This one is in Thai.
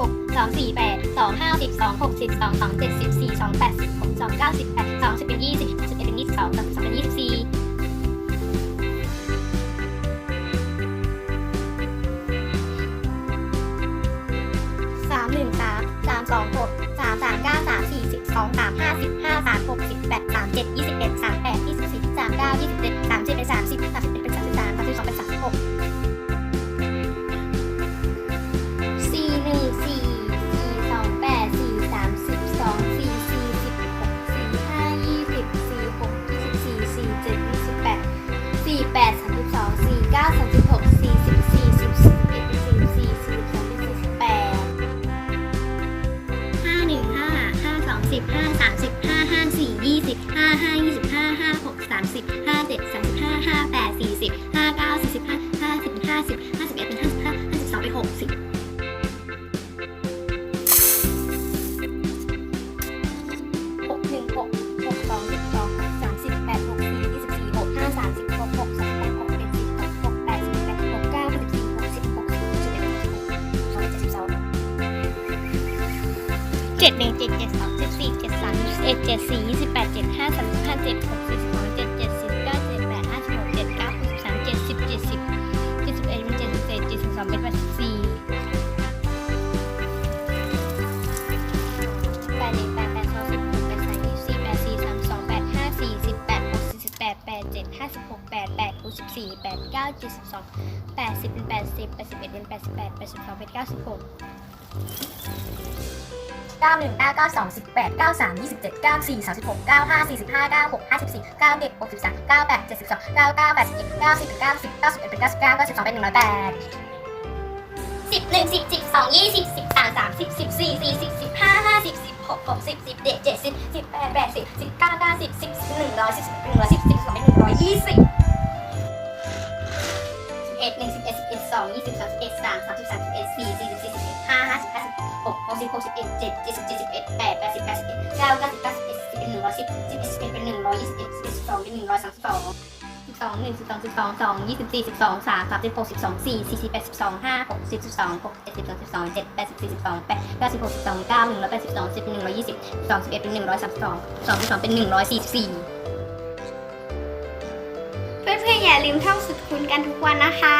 หกสองสี่แปดสองห้าสิบสองหกสิบสองสองเจ็ดสิบสี่สองแปดสิบหกสองเก้าสิบแปดสองสิบเป็นยี่สิบสิบเอ็ดเป็นยี่สิบสองสองสองเป็นยี่สิบสี่สามหนึ่งสาม ห้าห้ายี่สิบห้าห้าหกสามสิบห้าเจ็ดสามสิบห้าห้าแปดสี่สิบห้าเก้าสี่สิบห้าห้าสิบห้าสิบห้าสิบเอ็ดเป็นห้าสิบห้าห้าสิบสองเป็นหกสิบหกหนึ่งหกหกสองสิบสองสามสิบแปดหกสี่ยี่สิบสี่หกห้าสามสิบหกหกสองหกหกเจ็ดสิบหกหกแปดสิบแปดหกเก้าสิบสี่หกสิบหกสิบเอ็ดสิบหกสองเจ็ดสิบสองเจ็ดหนึ่งเจ็ดเจ็ดสอง ดสามยี่สิบเอ็ดเจ็ดสี่ยี่สิบแปดเจ็ดห้าสามสิบห้าเจ็ดหกสี่สิบสองเจ็ดเจ็ดสิบเก้าเจ็ดแปดห้าสิบหกเจ็ดเก้าสิบสามเจ็ดสิบเจ็ดสิบเจ็ดสิบเอ็ดเจ็ดสิบเจ็ดเจ็ดสิบสองเป็นแปดสิบสี่แปดหนึ่งแปดแปดสองสิบหกแปดสามยี่สี่แปดสี่สามสองแปดห้าสี่สิบแปดหกสี่สิบแปดแปดเจ็ดห้าสิบหกแปดแปดหกสิบสี่แปดเก้าเจ็ดสิบสองแปดสิบเป็นแปดสิบแปดสิบเอ็ดเป็นแปดสิบแปดแปดสิบสองเป็นเก้าสิบหก เก้าหนึ่งเก้าเก้าสองสิบแปดเก้าสามยี่สิบเจ็ดเก้าสี่สามสิบหกเก้าห้าสี่สิบห้าเก้าหกห้าสิบสี่เก้าเด็กหกสิบสามเก้าแปดเจ็น99 92เก้าเก้าแป็นหนึ่งร้อยแปดสิบหนึ่งสิบสิบสองยี่สิบสิบสามสามสิบสิบสี่สี่สิบสิบห้าห้า108 10 1 10 10 2 20 13 30 14 40 15 50 16 60 17 70 18 80 19สิ10 100 11 110 12 120 11 1 11 11 2 20 31หนึ สิบหกสิบเอ็ดเจ็ดเจ็ดสิบเจ็ดสิบเอ็ดแปดแปดสิบแปดสิบเอ็ดเก้าเก้าสิบเก้าสิบเอ็ดสิบเป็นหนึ่งร้อยสิบสิบเอ็ดสิบเอ็ดเป็นหนึ่งร้อยยี่สิบเอ็ดสิบสองเป็นหนึ่งร้อยสามสิบสองสิบสองหนึ่งสิบสองสิบสองสองยี่สิบสี่สิบสองสามสามสิบหกสิบสองสี่สี่สิบแปดสิบสองห้าหกสิบสิบสองหกเจ็ดสิบสองสิบสองเจ็ดแปดสิบสี่สิบสองแปดเก้าสิบหกสิบสองเก้าหนึ่งร้อยแปดสิบสองสิบเป็นหนึ่งร้อยยี่สิบสองสิบเอ็ดเป็นหนึ่งร้อยสามสิบสองสองสิบสองเป็นหนึ่งร้อยสี่สิบสี่เพื่อนๆอย่าลืมท่องสุดคูณกันทุกวันนะคะ